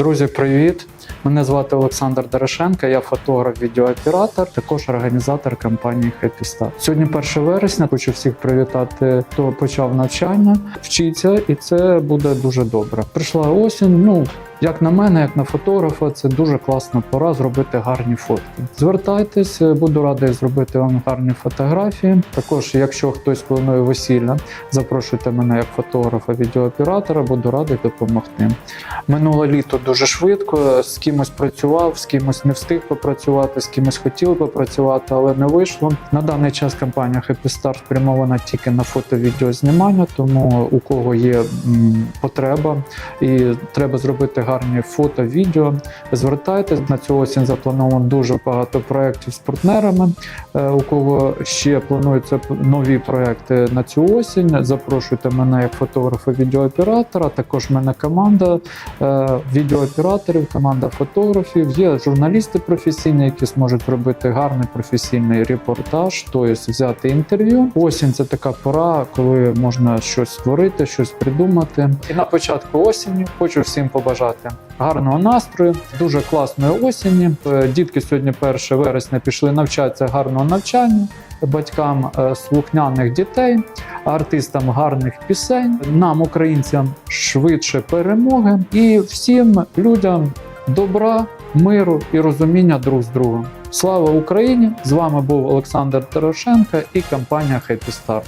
Друзі, привіт! Мене звати Олександр Дорошенко, я фотограф, відеооператор, також організатор компанії Happy Start. Сьогодні 1 вересня. Хочу всіх привітати, хто почав навчання, вчиться, і це буде дуже добре. Прийшла осінь. Ну як на мене, як на фотографа, це дуже класна пора зробити гарні фотки. Звертайтесь, буду радий зробити вам гарні фотографії. Також, якщо хтось планує весілля, запрошуйте мене як фотографа, відеооператора, буду радий допомогти. Минуле літо дуже швидко. З кимось працював, з кимось не встиг попрацювати, з кимось хотів попрацювати, але не вийшло. На даний час компанія Happy Star спрямована тільки на фото-відеознімання, тому у кого є потреба і треба зробити гарні фото, відео. Звертайтесь на цю осінь. Заплановано дуже багато проєктів з партнерами. Е, У кого ще плануються нові проекти на цю осінь, запрошуйте мене як фотографа, відеооператора. Також мене команда е, відеооператорів, команда фотографів. Є журналісти професійні, які зможуть робити гарний професійний репортаж, тобто взяти інтерв'ю. Осінь це така пора, коли можна щось створити, щось придумати. І на початку осені хочу всім побажати гарного настрою, дуже класної осені. Е, Дітки сьогодні 1 вересня пішли навчатися гарного навчання. Батькам е, слухняних дітей, артистам гарних пісень, нам, українцям, швидше перемоги і всім людям добра, миру і розуміння друг з другом. Слава Україні! З вами був Олександр Тарошенко і компанія Happy Start.